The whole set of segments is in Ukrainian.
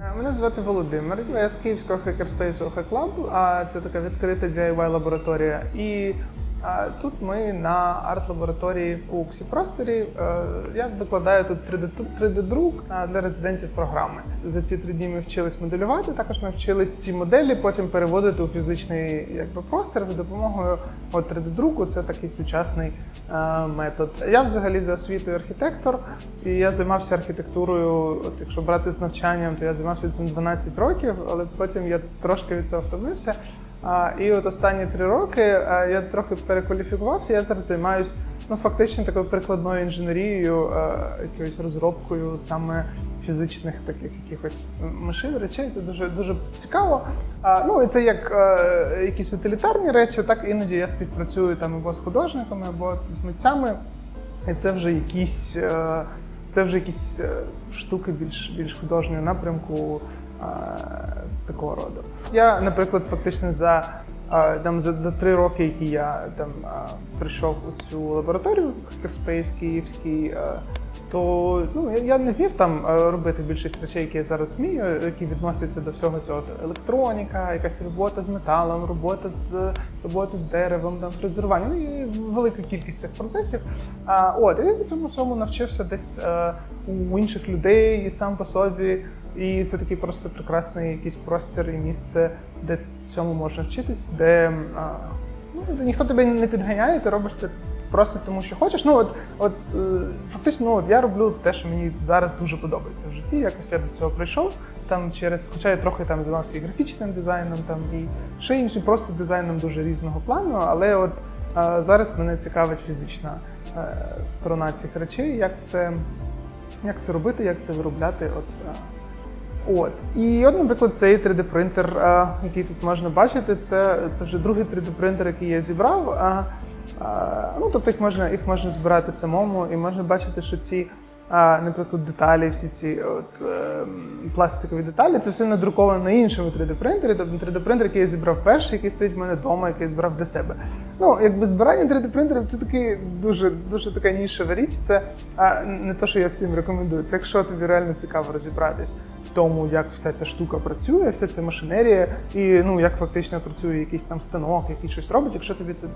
Е, Мене звати Володимир. Я з київського хакерспейсу Hacklab, а це така відкрита DIY лабораторія. І тут ми на арт-лабораторії у Ксіпросторі. Е, Я викладаю тут 3D, 3D-друк для резидентів програми. За ці три дні ми вчились моделювати. Також ми вчились ці моделі потім переводити у фізичний якби, простір за допомогою от 3D-друку. Це такий сучасний е, метод. Я взагалі за освітою архітектор, і я займався архітектурою. От якщо брати з навчанням, то я займався цим 12 років, але потім я трошки від цього втомився. І от останні три роки а, я трохи перекваліфікувався. Я зараз займаюся ну фактично такою прикладною інженерією, якоюсь розробкою саме фізичних таких якихось машин, речей. Це дуже дуже цікаво. Ну і це як е, якісь утилітарні речі, так іноді я співпрацюю там або з художниками, або з митцями. І це вже якісь, е, це вже якісь е, штуки більш, більш художнього напрямку е, такого роду. Я, наприклад, фактично за, е, там, за, за три роки, які я там е, прийшов у цю лабораторію Hackerspace київський, е, то ну, я, не вмів там е, робити більшість речей, які я зараз вмію, які відносяться до всього цього. Електроніка, якась робота з металом, робота з робота з деревом, там фрезерування. Ну і велика кількість цих процесів. А, от, і в цьому всьому навчився десь е, у інших людей і сам по собі. І це такий просто прекрасний якийсь простір і місце, де цьому можна вчитись, де ну, ніхто тебе не підганяє, ти робиш це просто тому, що хочеш. Ну от, от е, фактично, ну, от я роблю те, що мені зараз дуже подобається в житті. Якось я до цього прийшов там через, хоча я трохи там займався і графічним дизайном, там і ще іншим, просто дизайном дуже різного плану. Але от е, зараз мене цікавить фізична е, сторона цих речей, як це, як це робити, як це виробляти. От, От і от, наприклад, цей 3D-принтер, який тут можна бачити, це, це вже другий 3D-принтер, який я зібрав. А, а, ну, тобто їх можна, їх можна збирати самому, і можна бачити, що ці, наприклад, деталі, всі ці от, е, пластикові деталі, це все надруковано на іншому 3D-принтері. Тобто 3D-принтер, який я зібрав перший, який стоїть в мене вдома, який я збирав для себе. Ну, якби збирання 3D-принтерів це такий дуже, дуже така нішева річ. Це а, не те, що я всім рекомендую. Це якщо тобі реально цікаво розібратись в тому, як вся ця штука працює, вся ця машинерія, і ну як фактично працює якийсь там станок, який щось робить. Якщо тобі це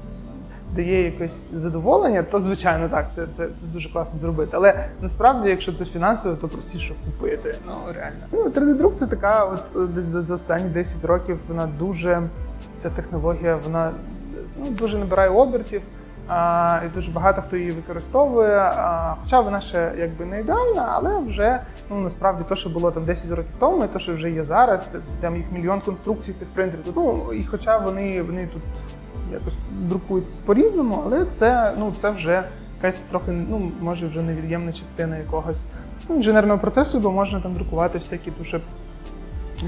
дає якесь задоволення, то звичайно так, це, це, це дуже класно зробити. Але насправді, якщо це фінансово, то простіше купити. Ну реально. Ну 3D-друк це така, от е, десь за, останні 10 років вона дуже ця технологія, вона ну, дуже набирає обертів. А, і дуже багато хто її використовує. А, хоча вона ще якби не ідеальна, але вже ну насправді то, що було там 10 років тому, і то, що вже є зараз, там їх мільйон конструкцій цих принтерів. Ну і хоча вони, вони тут якось друкують по-різному, але це ну це вже якась трохи, ну може вже невід'ємна частина якогось ну, інженерного процесу, бо можна там друкувати всякі дуже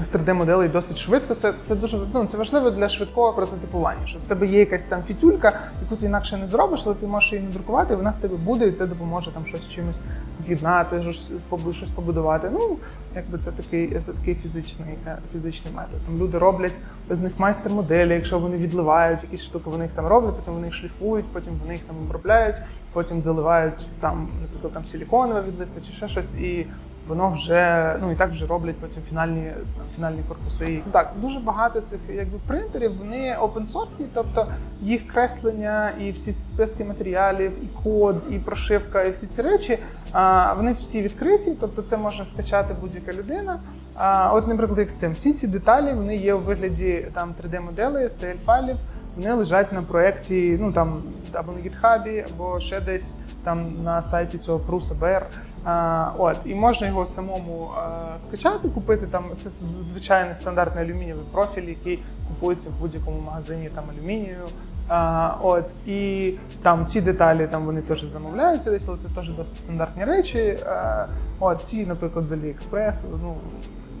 з 3D-моделей досить швидко. Це, це дуже ну, це важливо для швидкого прототипування. Що в тебе є якась там фітюлька, яку ти інакше не зробиш, але ти можеш її надрукувати, вона в тебе буде, і це допоможе там щось чимось з'єднати, щось побудувати. Ну, якби це такий, це такий фізичний, е, фізичний метод. Там люди роблять з них майстер-моделі, якщо вони відливають якісь штуки, вони їх там роблять, потім вони їх шліфують, потім вони їх там обробляють, потім заливають там, наприклад, там силіконова відливка чи ще щось. І воно вже ну і так вже роблять потім фінальні фінальні корпуси. Так, дуже багато цих якби принтерів, вони опенсорсні, тобто їх креслення і всі ці списки матеріалів, і код, і прошивка, і всі ці речі. А, вони всі відкриті, тобто це може скачати будь-яка людина. А, от, наприклад, як з цим, всі ці деталі вони є у вигляді там 3D-моделей, STL-файлів. Вони лежать на проєкті, ну там або на гітхабі, або ще десь там на сайті цього Пруса БР. От, і можна його самому а, скачати, купити там. Це звичайний стандартний алюмінієвий профіль, який купується в будь-якому магазині там алюмінію. А, от і там ці деталі там вони теж замовляються десь, але це теж досить стандартні речі. А, от ці, наприклад, з Аліекспресу, ну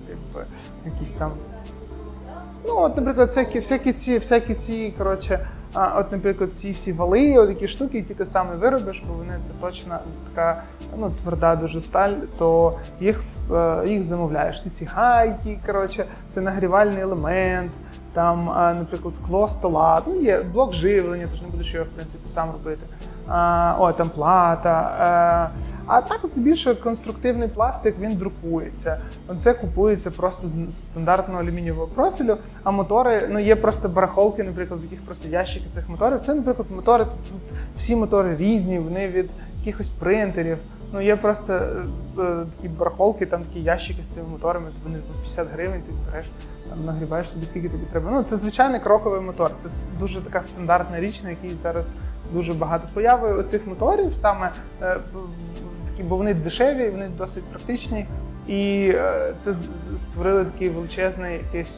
якби якісь там Ну, от, наприклад, всякі, всякі ці, всякі ці, коротше, а, от, наприклад, ці всі вали, от такі штуки, які ти саме виробиш, бо вони це точно така ну, тверда дуже сталь, то їх, е, їх замовляєш. Всі ці гайки, коротше, це нагрівальний елемент. там, а, наприклад, скло стола, ну є блок живлення, тож не будеш його в принципі сам робити. О, там плата. Е, а так, здебільшого, конструктивний пластик він друкується. Це купується просто з стандартного алюмінієвого профілю. А мотори, ну є просто барахолки, наприклад, в яких просто ящики цих моторів. Це, наприклад, мотори, тут всі мотори різні, вони від якихось принтерів. Ну є просто е, е, такі барахолки, там такі ящики з цими моторами, то вони по 50 гривень, ти береш, там нагрібаєш собі скільки тобі треба. Ну це звичайний кроковий мотор. Це дуже така стандартна річ, на якій зараз дуже багато з появою оцих моторів, саме е, такі, бо вони дешеві, вони досить практичні, і е, це з- з- створили такий величезний якийсь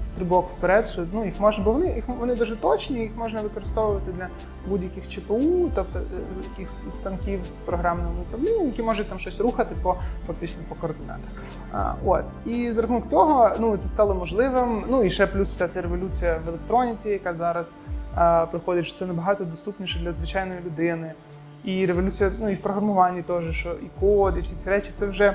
стрибок вперед, що ну їх можна, бо вони їх вони дуже точні, їх можна використовувати для будь-яких ЧПУ, тобто е, якихось станків з програмним управлінням, які можуть там щось рухати по фактично по координатах. А, от і за рахунок того, ну це стало можливим. Ну і ще плюс вся ця революція в електроніці, яка зараз приходить, що це набагато доступніше для звичайної людини. І революція, ну і в програмуванні теж, що і код, і всі ці речі, це вже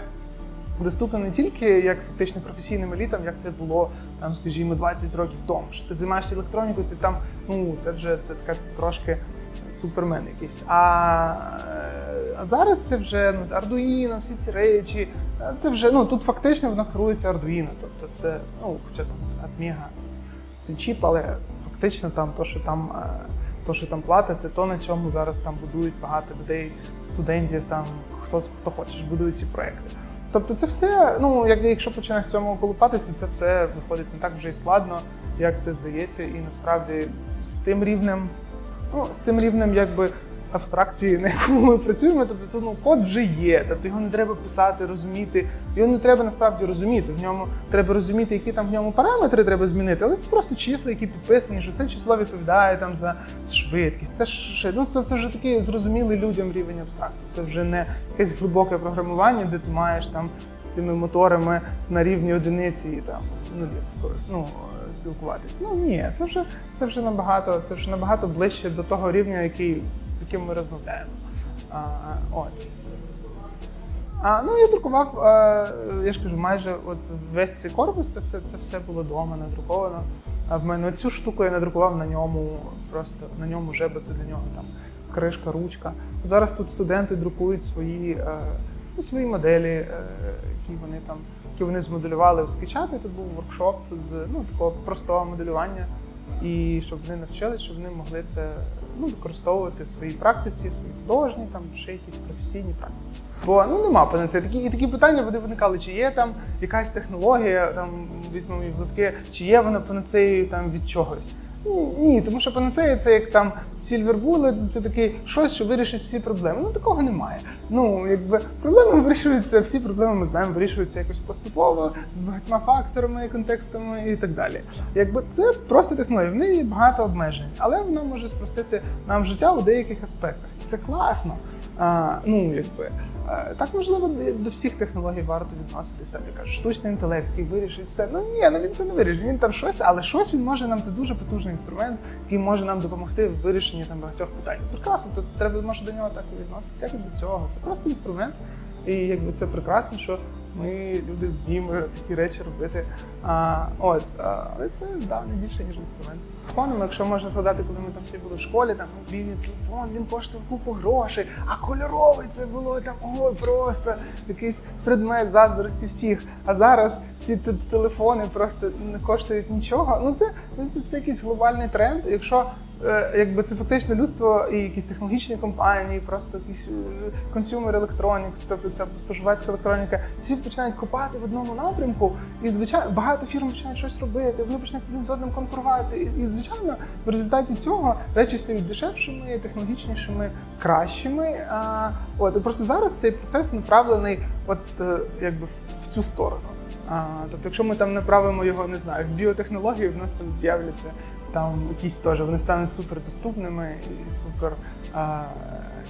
доступно не тільки як фактично професійним елітам, як це було там, скажімо, 20 років тому. Що ти займаєшся електронікою, ти там, ну це вже це така трошки супермен якийсь. А, е, а зараз це вже ну, Arduino, всі ці речі. е, Це вже ну тут фактично воно керується Arduino. Тобто це, ну, хоча там це Atmega, це чіп, але фактично там то, що там. е, То, що там платить, це то, на чому зараз там будують багато людей, студентів, там хто хто хоче, будують ці проекти. Тобто це все, ну як якщо починаєш в цьому колупатися, це все виходить не так вже і складно, як це здається, і насправді з тим рівнем, ну з тим рівнем, якби абстракції, на якому ми працюємо, тобто то, ну, код вже є, тобто його не треба писати, розуміти. Його не треба насправді розуміти. В ньому треба розуміти, які там в ньому параметри треба змінити, але це просто числа, які підписані, що це число відповідає там за швидкість. Це ж ну це, це вже такий зрозумілий людям рівень абстракції. Це вже не якесь глибоке програмування, де ти маєш там з цими моторами на рівні одиниці і там нулів ну, спілкуватись. Ну ні, це вже це вже набагато, це вже набагато ближче до того рівня, який, яким ми розмовляємо. А, от. А, ну я друкував, е, я ж кажу, майже от весь цей корпус, це все, це все було вдома надруковано. А в мене цю штуку я надрукував на ньому, просто на ньому вже, бо це для нього там кришка, ручка. Зараз тут студенти друкують свої, е, ну, свої моделі, е, які вони там, які вони змоделювали в скетчапі. Тут був воркшоп з ну, такого простого моделювання. І щоб вони навчились, щоб вони могли це ну, використовувати в своїй практиці, в своїй там ще якісь професійні практиці. Бо ну нема панацеї. Такі і такі питання вони виникали, чи є там якась технологія, там візьмемо і в лапки, чи є вона панацеєю там від чогось. Ні, тому що панацея це як там Silver Bullet, це такий щось, що вирішить всі проблеми. Ну такого немає. Ну якби проблеми вирішуються, всі проблеми ми знаємо, вирішуються якось поступово з багатьма факторами, контекстами і так далі. Якби це просто технологія, в неї багато обмежень, але вона може спростити нам життя у деяких аспектах. Це класно. А, ну якби е, так можливо до всіх технологій варто відноситись. Там яка штучний інтелект, який вирішить все. Ну ні, ну він це не вирішить. Він там щось, але щось він може нам це дуже потужний інструмент, який може нам допомогти в вирішенні там багатьох питань. Прекрасно, то треба може до нього так і відноситися, як і до цього. Це просто інструмент, і якби це прекрасно, що ми люди вміємо такі речі робити. А, от, але це да, не більше ніж інструмент. Телефоном, якщо можна згадати, коли ми там всі були в школі, там мобільний телефон, він коштував купу грошей, а кольоровий це було там ой, просто якийсь предмет заздрості всіх. А зараз ці телефони просто не коштують нічого. Ну це, це, це якийсь глобальний тренд. Якщо е, якби це фактично людство і якісь технологічні компанії, просто якісь е, consumer electronics, тобто ця споживацька електроніка, всі починають копати в одному напрямку, і звичайно багато фірм починають щось робити, вони починають один з одним конкурувати. І, і звичайно, в результаті цього речі стають дешевшими, технологічнішими, кращими. А, от і просто зараз цей процес направлений, от е, якби в цю сторону. А, тобто, якщо ми там направимо його, не знаю, в біотехнології, в нас там з'являться там якісь теж, вони стануть супердоступними і супер. А,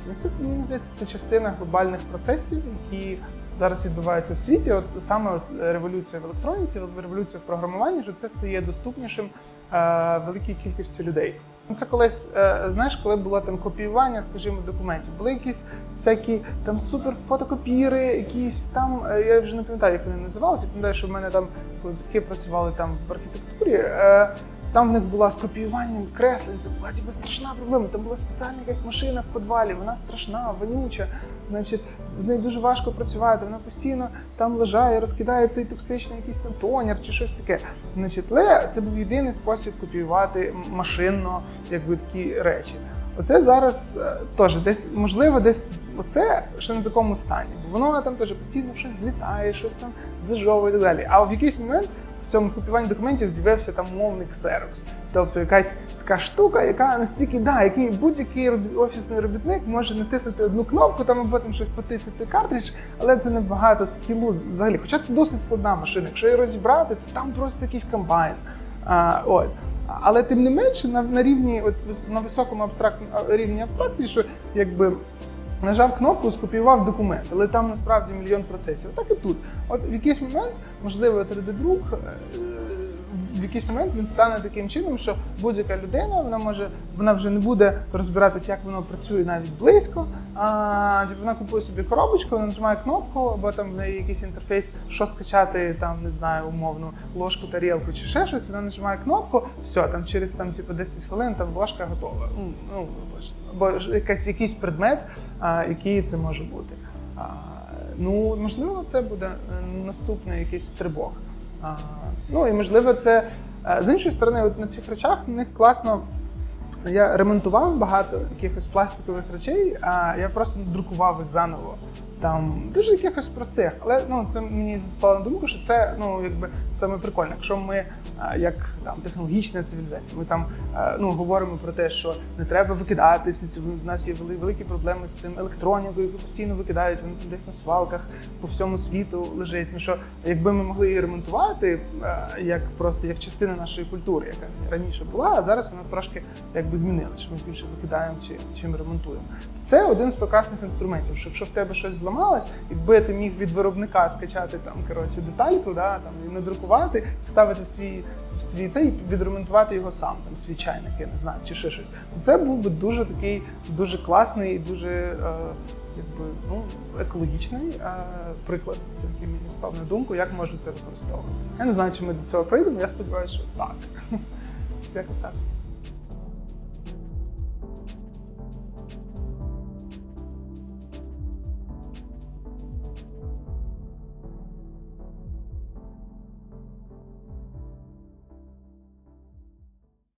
ну, це мені здається, це частина глобальних процесів, які зараз відбуваються в світі. От саме от революція в електроніці, революція в програмуванні, що це стає доступнішим е, великій кількості людей. Ну, Це колись, е, знаєш, коли було там копіювання, скажімо, документів, були якісь всякі там супер фотокопіри, якісь там, е, я вже не пам'ятаю, як вони називалися. Пам'ятаю, що в мене там, коли батьки працювали там в архітектурі, е, там в них була з копіюванням креслень, це була типу, страшна проблема. Там була спеціальна якась машина в підвалі, вона страшна, вонюча. Значить, з нею дуже важко працювати. Вона постійно там лежає, розкидає цей токсичний якийсь там тонер чи щось таке. Значить, але це був єдиний спосіб копіювати машинно якби такі речі. Оце зараз е, теж десь можливо, десь оце ще на такому стані, бо воно там теж постійно щось злітає, щось там зажовує і так далі. А в якийсь момент в цьому копіюванні документів з'явився там мовник Xerox. Тобто якась така штука, яка настільки да, який будь-який офісний робітник може натиснути одну кнопку там або там щось потисити картридж, але це небагато скілу взагалі. Хоча це досить складна машина. Якщо її розібрати, то там просто якийсь комбайн. А, от. Але тим не менше, на, на рівні, от на високому абстрактному рівні абстракції, що якби нажав кнопку, скопіював документ, але там насправді мільйон процесів. Так і тут. От в якийсь момент, можливо, 3D-друк, е, якийсь момент він стане таким чином, що будь-яка людина вона може вона вже не буде розбиратися, як воно працює навіть близько. А вона купує собі коробочку, вона нажимає кнопку, або там в неї якийсь інтерфейс, що скачати, там не знаю, умовну ложку, тарілку чи ще щось. Вона нажимає кнопку, все, там через там, типу, 10 хвилин там ложка готова. Ну, ну або якась якийсь предмет, а, який це може бути. А, ну можливо, це буде е, наступний якийсь стрибок. Ну і можливо, це е, з іншої сторони, от на цих речах в них класно. Я ремонтував багато якихось пластикових речей, а я просто друкував їх заново. Там дуже якихось простих, але ну це мені спало на думку, що це ну якби саме прикольно. Якщо ми як там технологічна цивілізація, ми там ну говоримо про те, що не треба викидати всі ці є великі проблеми з цим електронікою, яку постійно викидають, вони там десь на свалках по всьому світу лежить. Ну що якби ми могли її ремонтувати як просто як частина нашої культури, яка раніше була, а зараз вона трошки якби змінилася, що ми більше викидаємо чи чим ремонтуємо. Це один з прекрасних інструментів. Що якщо в тебе щось зламалось, якби ти міг від виробника скачати там коротше детальку, да там і надрукувати, вставити в свій в свій цей відремонтувати його сам, там свій чайник, я не знаю, чи ще щось. То це був би дуже такий, дуже класний і дуже е, якби ну екологічний е, приклад, це який мені спав на думку, як можна це використовувати. Я не знаю, чи ми до цього прийдемо. Я сподіваюся, що так. Якось так.